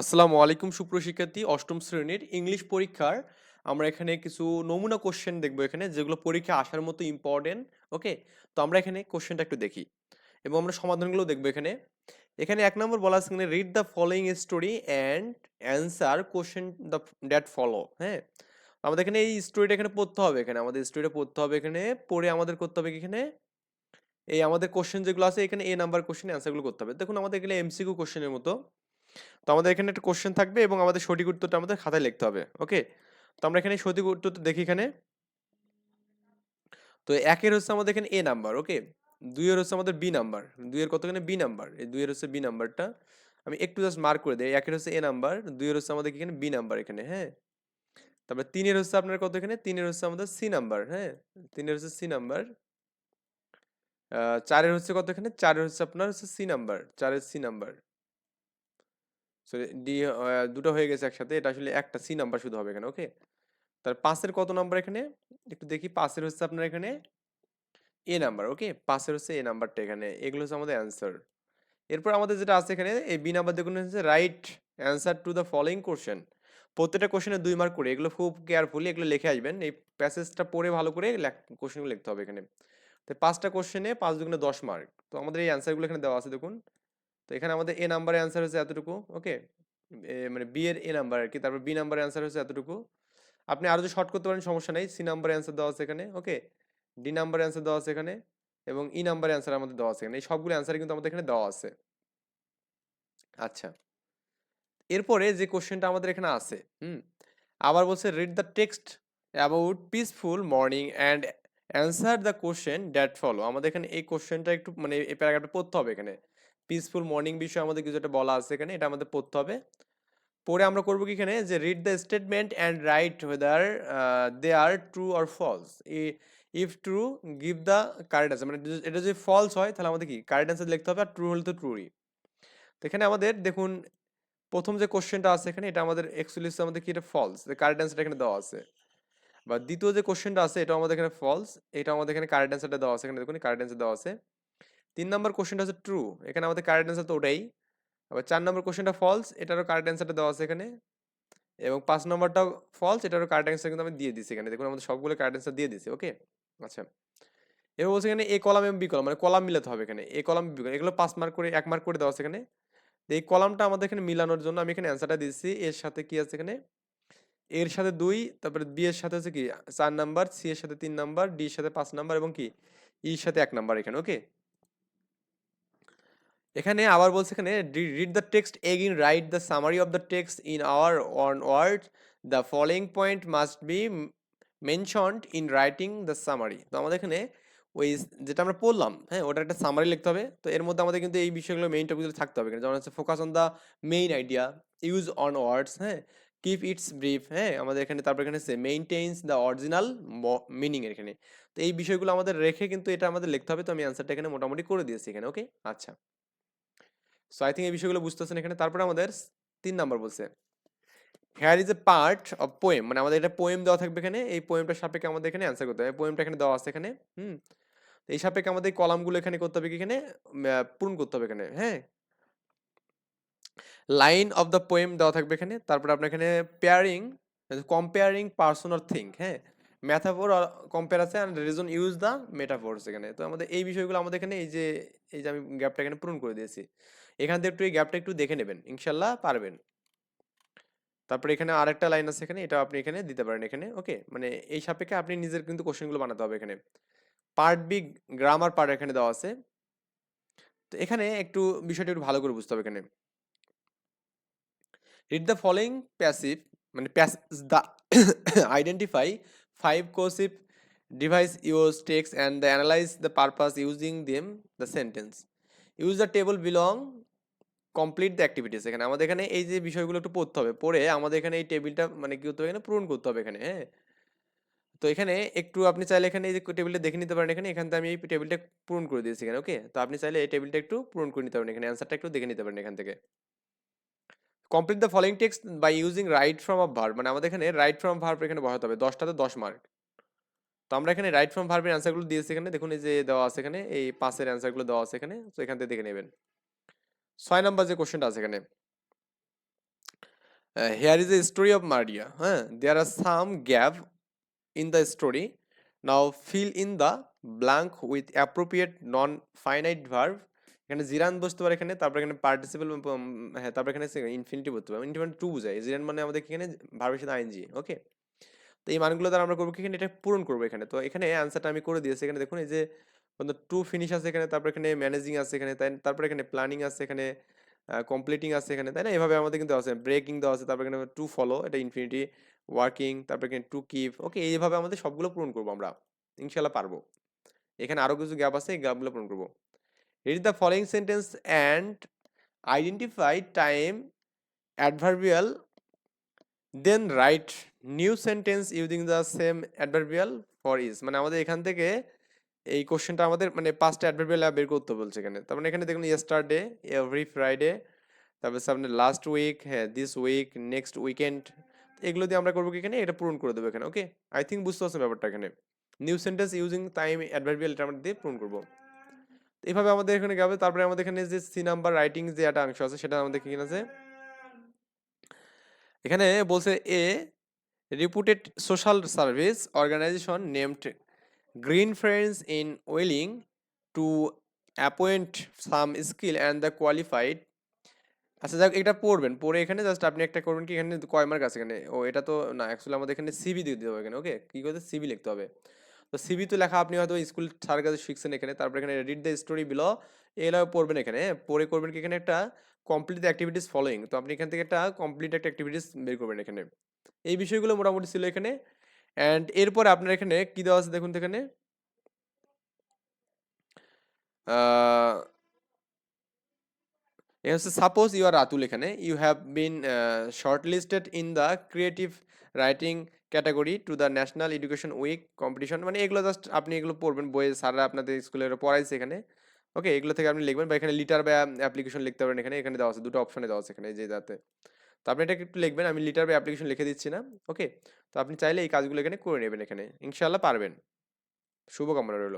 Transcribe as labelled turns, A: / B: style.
A: আসসালামু আলাইকুম সুপ্রশিক্ষার্থী অষ্টম শ্রেণির ইংলিশ পরীক্ষার আমরা এখানে কিছু নমুনা কোশ্চেন দেখব এখানে, যেগুলো পরীক্ষা আসার মতো ইম্পর্টেন্ট ওকে তো আমরা এখানে কোশ্চেনটা একটু দেখি এবং আমরা সমাধানগুলো দেখব এখানে। এখানে এক নম্বর বলা আছে এখানে read the following story and answer question the that follow হ্যাঁ? আমাদের এখানে এই স্টোরিটা এখানে পড়তে হবে এখানে, আমাদের স্টোরিটা পড়তে হবে এখানে, পড়ে আমাদের করতে হবে এখানে? এই আমাদের কোশ্চেন যেগুলো আছে এখানে এ নাম্বার কোশ্চেন অ্যান্সারগুলো করতে হবে। দেখুন, আমাদের এখানে এমসিকিউ কোশ্চেনের মতো। তো আমাদের এখানে একটা কোশ্চেন থাকবে এবং আমাদের সঠিক উত্তরটা আমাদের খাতায় লিখতে হবে ওকে তো আমরা এখানে সঠিক উত্তরটা দেখি এখানে। তো একের হচ্ছে আমাদের এখানে এ নাম্বার ওকে দুইয়ের হচ্ছে আমাদের বি নাম্বার দুইয়ের কত এখানে বি নাম্বার এই দুইয়ের হচ্ছে বি নাম্বারটা আমি একটু জাস্ট মার্ক করে দিই, একের হচ্ছে এ নাম্বার দুইয়ের হচ্ছে আমাদের এখানে বি নাম্বার এখানে হ্যাঁ? তারপরে তিনের হচ্ছে আপনার কত এখানে? তিনের হচ্ছে আমাদের সি নাম্বার হ্যাঁ? তিনের হচ্ছে সি নাম্বার চারের হচ্ছে কত এখানে? চারের হচ্ছে আপনার হচ্ছে সি নাম্বার চারের সি নাম্বার ডি দুটো হয়ে গেছে একসাথে। এটা আসলে একটা সি নাম্বার শুধু হবে এখানে ওকে তার পাঁচের কত নাম্বার এখানে? একটু দেখি, পাঁচের হচ্ছে আপনার এখানে এ নাম্বার ওকে পাঁচের হচ্ছে এ নাম্বারটা এখানে। এগুলো হচ্ছে আমাদের অ্যান্সার এরপর আমাদের যেটা আছে এখানে, এই বি নাম্বার দেখুন, হচ্ছে right answer to the following question প্রত্যেকটা কোশ্চেনে দুই মার্ক করে। এগুলো খুব কেয়ারফুলি এগুলো লিখে আসবেন। এই প্যাসেজটা পড়ে ভালো করে কোশ্চেনগুলো লিখতে হবে এখানে। তো পাঁচটা কোশ্চেনে পাঁচ দুগুণে দশ মার্ক তো আমাদের এই অ্যান্সারগুলো এখানে দেওয়া আছে, দেখুন। তো এখানে আমাদের এ নাম্বারের অ্যান্সার হচ্ছে এতটুকু ওকে মানে বি এর এ নাম্বার আর কি তারপর বি নাম্বারের অ্যান্সার হচ্ছে এতটুকু। আপনি আরও যদি শর্ট করতে পারেন, সমস্যা নেই সি নাম্বারের অ্যান্সার দেওয়া আছে এখানে ওকে ডি নাম্বারের অ্যান্সার দেওয়া আছে এখানে, এবং ই নাম্বারের অ্যান্সার আমাদের দেওয়া আছে এখানে। এই সবগুলো অ্যান্সার কিন্তু আমাদের এখানে দেওয়া আছে। আচ্ছা। এরপরে যে কোশ্চেনটা আমাদের এখানে আছে, হুম? আবার বলছে read the text about peaceful morning and answer the question that follow আমাদের এখানে এই কোশ্চেনটা একটু মানে এই প্যারাগ্রাফটা পড়তে হবে এখানে। পিসফুল মর্নিং বিষয়ে আমাদের কিছু একটা বলা আছে এখানে, এটা আমাদের পড়তে হবে। পরে আমরা করব কি এখানে? যে read the statement and write whether they are true or false if true give the correct answer মানে এটা যদি ফলস হয়, তাহলে আমাদের কি? কারেক্ট আনসার লিখতে হবে আর ট্রু হলে তো ট্রুই তো এখানে আমাদের, দেখুন, প্রথম যে কোশ্চেনটা আছে এখানে, এটা আমাদের অ্যাকচুয়ালি আমাদের কি? এটা ফলস কারেক্ট আনসারটা এখানে দেওয়া আছে। বা দ্বিতীয় যে কোশ্চেনটা আছে এটা আমাদের এখানে ফলস এটা আমাদের এখানে কারেক্ট আনসারটা দেওয়া আছে। এখানে দেখুন কারেক্ট আনসার দেওয়া আছে। তিন নম্বর কোশ্চেনটা হচ্ছে ট্রু এখানে আমাদের কারেক্ট অ্যান্সার তো ওটাই। আবার চার নম্বর কোশ্চেনটা ফলস এটারও কারেক্ট অ্যান্সারটা দেওয়া আছে এখানে। এবং পাঁচ নম্বরটাও ফলস এটারও কারেক্ট অ্যান্সার কিন্তু আমি দিয়ে দিচ্ছি এখানে। দেখুন, আমাদের সবগুলো কারেক্ট অ্যান্সার দিয়ে দিচ্ছি ওকে আচ্ছা। এবার বলছে এখানে এ কলাম এবং বি কলাম মানে কলাম মিলাতে হবে এখানে। এ কলাম বি কলাম এগুলো পাঁচ মার্ক করে, এক মার্ক করে দেওয়া আছে এখানে। এই কলামটা আমাদের এখানে মিলানোর জন্য আমি এখানে অ্যান্সারটা দিচ্ছি এর সাথে কি আছে এখানে? এর সাথে দুই, তারপরে বি এর সাথে হচ্ছে কি? চার নাম্বার সি এর সাথে তিন নাম্বার ডি এর সাথে পাঁচ নাম্বার এবং কি? ইর সাথে এক নাম্বার এখানে ওকে এখানে আবার বলছে এখানে read the text again write the summary of the text in our own word the following point must be mentioned in writing the summary তো আমাদের এখানে ওই যেটা আমরা পড়লাম হ্যাঁ ওটা একটা সামারি লিখতে হবে। তো এর মধ্যে আমাদের কিন্তু এই বিষয়গুলো মেইন টপিকগুলো থাকতে হবে। যেমন হচ্ছে focus on the main idea use own words হ্যাঁ কিপ ইটস ব্রিফ হ্যাঁ আমাদের এখানে, তারপর এখানে মেইনটেইনস দ্য অরিজিনাল মিনিং এখানে। তো এই বিষয়গুলো আমাদের রেখে কিন্তু এটা আমাদের লিখতে হবে। তো আমি অ্যান্সারটা এখানে মোটামুটি করে দিয়েছি এখানে ওকে আচ্ছা। সো আই থিঙ্ক এই বিষয়গুলো বুঝতেছেন এখানে। তারপরে আমাদের তিন নাম্বার বলছে। Here is a part of poem মানে আমাদের এটা পোয়েম দেওয়া থাকবে এখানে। এই পোয়েমটার সাপেক্ষে আমাদের এখানে অ্যান্সার করতে হবে। পোয়েমটা এখানে দেওয়া আছে এখানে, হুম? এই সাপেক্ষে আমাদের কলামগুলো এখানে করতে হবে এখানে? পূরণ করতে হবে এখানে হ্যাঁ? লাইন অফ দ্য পোয়েম দেওয়া থাকবে এখানে। তারপরে আপনার এখানে pairing comparing person or think হ্যাঁ? ম্যাথাফোর কম্পেয়ার আছে। And reason use the metaphors এখানে। তো আমাদের এই বিষয়গুলো আমাদের এখানে এই যে এই যে আমি গ্যাপটা এখানে পূরণ করে দিয়েছি। এখান থেকে একটু এই গ্যাপটা একটু দেখে নেবেন। ইনশাল্লাহ পারবেন। তারপরে এখানে আরেকটা লাইন আছে এখানে এটা আপনি এখানে দিতে পারেন এখানে, ওকে? মানে এই সাপেক্ষে আপনি নিজের কিন্তু কোশ্চেনগুলো বানাতে হবে এখানে। পার্ট বি, গ্রামার পার্ট এখানে দেওয়া আছে। তো এখানে একটু বিষয়টা একটু ভালো করে বুঝতে হবে এখানে। রিড দ্য ফলোয়িং প্যাসিভ মানে the identify five cohesive devices use text and the analyse the purpose using them the sentence use the table below complete the activities এখানে আমাদের এখানে এই যে বিষয়গুলো একটু পড়তে হবে, পড়ে আমাদের এখানে এই টেবিলটা মানে কি করতে হবে এখানে, পূরণ করতে হবে এখানে হ্যাঁ? তো এখানে একটু আপনি চাইলে এখানে এই যে টেবিলটা দেখে নিতে পারেন এখানে, এখান থেকে আমি এই টেবিলটা পূরণ করে দিয়েছি এখানে ওকে তো আপনি চাইলে এই টেবিলটা একটু পূরণ করে নিতে পারেন এখানে অ্যান্সারটা একটু দেখে নিতে পারেন এখান থেকে। Complete the following text by using right form of verb মানে আমাদের এখানে রাইট ফ্রম ভার্ব এখানে বসাতে হবে, দশটাতে দশ মার্ক তো আমরা এখানে রাইট ফ্রম ভার্বের অ্যান্সারগুলো দিয়েছি এখানে। দেখুন, এই যে দেওয়া আছে এখানে, এই পাঁচের অ্যান্সারগুলো দেওয়া আছে এখানে। তো এখান থেকে দেখে নেবেন। ছয় নাম্বার যে কোশ্চেনটা আছে এখানে। Here is a story of of হ্যাঁ? Huh? আর are some gap in the story. Now fill in the blank with appropriate non-finite verb. এখানে জিরান বসতে পারে এখানে, তারপর এখানে পার্টিসিপেল হ্যাঁ তারপর এখানে ইনফিনিটি বলতে পারে। ইনফিনিটি টু বোঝায়। জিরান মানে আমাদের এখানে? ভার্বের সাথে আইনজি ওকে তো এই মানগুলো দ্বারা আমরা করব কি এখানে? এটা পূরণ করব এখানে। তো এখানে অ্যান্সারটা আমি করে দিয়েছি। এখানে দেখুন, এই যে টু ফিনিশ আছে এখানে, তারপর এখানে ম্যানেজিং আছে এখানে, তাই তারপর এখানে প্ল্যানিং আছে এখানে কমপ্লিটিং আছে এখানে, তাই না? এভাবে আমাদের কিন্তু আছে। ব্রেকিং দেওয়া আছে, তারপর এখানে টু ফলো এটা ইনফিনিটি ওয়ার্কিং তারপর এখানে টু কিপ ওকে এইভাবে আমাদের সবগুলো পূরণ করব আমরা। ইনশাল্লাহ পারব। এখানে আরও কিছু গ্যাপ আছে, এই গ্যাপগুলো পূরণ করব। Read the following sentence and identify time adverbial then write new sentence using the same adverbial for is মানে আমাদের এখান থেকে এই কোশ্চেনটা আমাদের মানে পাঁচটা অ্যাডভার্বিয়াল বের করতে বলছে এখানে। তার মানে এখানে দেখুন ইয়েস্টারডে এভরি ফ্রাইডে তারপর সামনে লাস্ট উইক হ্যাঁ দিস উইক নেক্সট উইকেন্ড এগুলো দিয়ে আমরা করব কি এখানে? এটা পূরণ করে দেবো এখানে ওকে আই থিঙ্ক বুঝতে পারছেন ব্যাপারটা এখানে। New sentence using time adverbial এটা আমরা দিয়ে পূরণ করব। এইভাবে আমাদের এখানে যাবে তারপরে আমাদের এখানে যে সি নাম্বার রাইটিং যে একটা অংশ আছে, সেটা আমাদের কি আছে? এখানে বলছে a reputed social service organisation named green friends in willing to appoint some skilled and the qualified আচ্ছা যাক, এটা পড়বেন। পড়ে এখানে জাস্ট আপনি একটা করবেন কি, এখানে কয় মার্ক আছে এখানে? ও, এটা তো না অ্যাকচুয়ালি আমাদের এখানে সিবি দিয়ে দিতে হবে এখানে ওকে কী করতে সিবি লিখতে হবে। তো সিবি তো লেখা আপনি হয়তো স্কুল স্যার কাছে শিখছেন এখানে, তারপরে এখানে রিড দ্য স্টোরি বিলো এগুলো পড়বেন এখানে, পড়ে করবেন কি এখানে একটা কমপ্লিট অ্যাক্টিভিটিস ফলোয়িং তো আপনি এখান থেকে একটা কমপ্লিট একটা অ্যাক্টিভিটিস বের করবেন এখানে। এই বিষয়গুলো মোটামুটি ছিল এখানে অ্যান্ড এরপরে আপনার এখানে কী দেওয়া আছে দেখুন এখানে? হচ্ছে সাপোজ ইউ আর রাতুল এখানে you have been shortlisted in the creative writing category to the national education week competition মানে এগুলো জাস্ট আপনি এগুলো পড়বেন, বইয়ে স্যাররা আপনাদের স্কুলের পড়াইছে এখানে। ওকে এগুলো থেকে আপনি লিখবেন, বা এখানে লিটার বা অ্যাপ্লিকেশন লিখতে পারেন এখানে এখানে দেওয়া আছে, দুটো অপশনে দেওয়া আছে এখানে যে যাতে তো আপনি এটা একটু লিখবেন, আমি লিটার বা অ্যাপ্লিকেশন লিখে দিচ্ছি না ওকে তো আপনি চাইলে এই কাজগুলো এখানে করে নেবেন এখানে ইনশাল্লাহ পারবেন। শুভকামনা রইল।